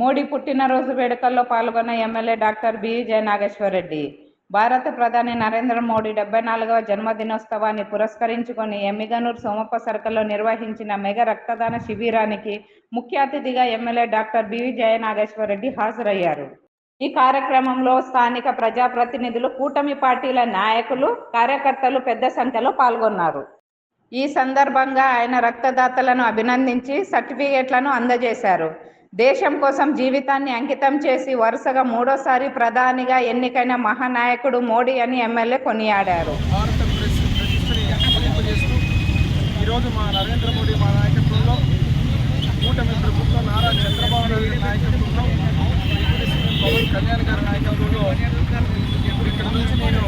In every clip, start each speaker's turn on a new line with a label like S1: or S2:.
S1: మోడీ పుట్టినరోజు వేడుకల్లో పాల్గొన్న ఎమ్మెల్యే డాక్టర్ బి జయనాగేశ్వరరెడ్డి భారత ప్రధాని నరేంద్ర మోడీ డెబ్బై నాలుగవ జన్మదినోత్సవాన్ని పురస్కరించుకొని ఎమ్మిగనూరు సోమప్ప సర్కల్లో నిర్వహించిన మెగా రక్తదాన శిబిరానికి ముఖ్య అతిథిగా ఎమ్మెల్యే డాక్టర్ బి జయనాగేశ్వరరెడ్డి హాజరయ్యారు. ఈ కార్యక్రమంలో స్థానిక ప్రజాప్రతినిధులు కూటమి పార్టీల నాయకులు కార్యకర్తలు పెద్ద సంఖ్యలో పాల్గొన్నారు. ఈ సందర్భంగా ఆయన రక్తదాతలను అభినందించి సర్టిఫికేట్లను అందజేశారు. దేశం కోసం జీవితాన్ని అంకితం చేసి వరుసగా మూడోసారి ప్రధానిగా ఎన్నికైన మహానాయకుడు మోడీ అని ఎమ్మెల్యే కొనియాడారు.
S2: ఈరోజు మా నరేంద్ర మోడీ మా నాయకత్వంలో కూటమి ప్రభుత్వం నారా చంద్రబాబు నాయుడు నాయకత్వంలో పవన్ కళ్యాణ్ గారి నాయకత్వంలో ఇప్పుడు ఇక్కడ నుంచి నేను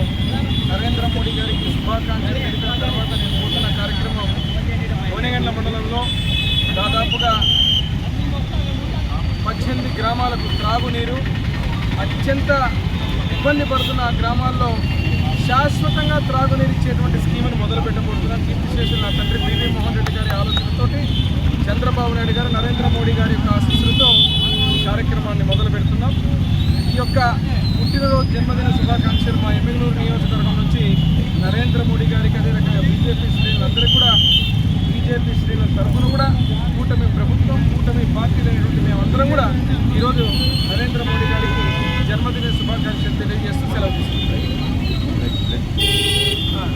S2: నరేంద్ర మోడీ గారికి శుభాకాంక్షలు తెలిపిన తర్వాత నేను పోతున్న కార్యక్రమం కోనగండ్ల మండలంలో దాదాపుగా గ్రామాలకు త్రాగునీరు అత్యంత ఇబ్బంది పడుతున్న ఆ గ్రామాల్లో శాశ్వతంగా త్రాగునీరు ఇచ్చేటువంటి స్కీమును మొదలు పెట్టబోతున్నాం కీర్తిశేషులు నా తండ్రి పివి మోహన్ రెడ్డి గారి ఆలోచనతోటి చంద్రబాబు నాయుడు గారు నరేంద్ర మోడీ గారి యొక్క ఆశీస్సులతో కార్యక్రమాన్ని మొదలు పెడుతున్నాం ఈ యొక్క పుట్టినరోజు జన్మదిన శుభాకాంక్షలు మా ఎమ్మెల్యూరు నియోజకవర్గం నుంచి నరేంద్ర మోడీ గారికి అదే రకంగా బీజేపీ శ్రేణులందరూ కూడా బీజేపీ శ్రేణుల తరఫున కూడా కూటమి ప్రభుత్వం కూటమి పార్టీలు అనేటువంటి మేమందరం కూడా ఈరోజు నరేంద్ర మోడీ గారికి జన్మదిన శుభాకాంక్షలు తెలియజేస్తూ సెలవు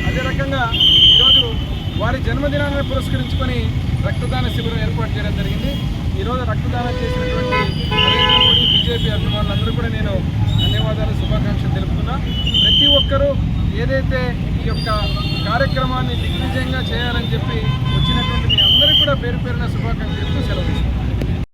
S2: అదే రకంగా ఈరోజు వారి జన్మదినాన్ని పురస్కరించుకొని రక్తదాన శిబిరం ఏర్పాటు చేయడం జరిగింది. ఈరోజు రక్తదానం చేసినటువంటి నరేంద్ర మోడీ బీజేపీ అభిమానులందరూ కూడా నేను ధన్యవాదాలు శుభాకాంక్షలు తెలుపుతున్నా. ప్రతి ఒక్కరూ ఏదైతే ఈ యొక్క కార్యక్రమాన్ని దిగ్విజయంగా చేయాలని చెప్పి వచ్చినటువంటి మీ అందరికీ కూడా పేరు పేరున శుభాకాంక్షలు చెప్తూ సెలవు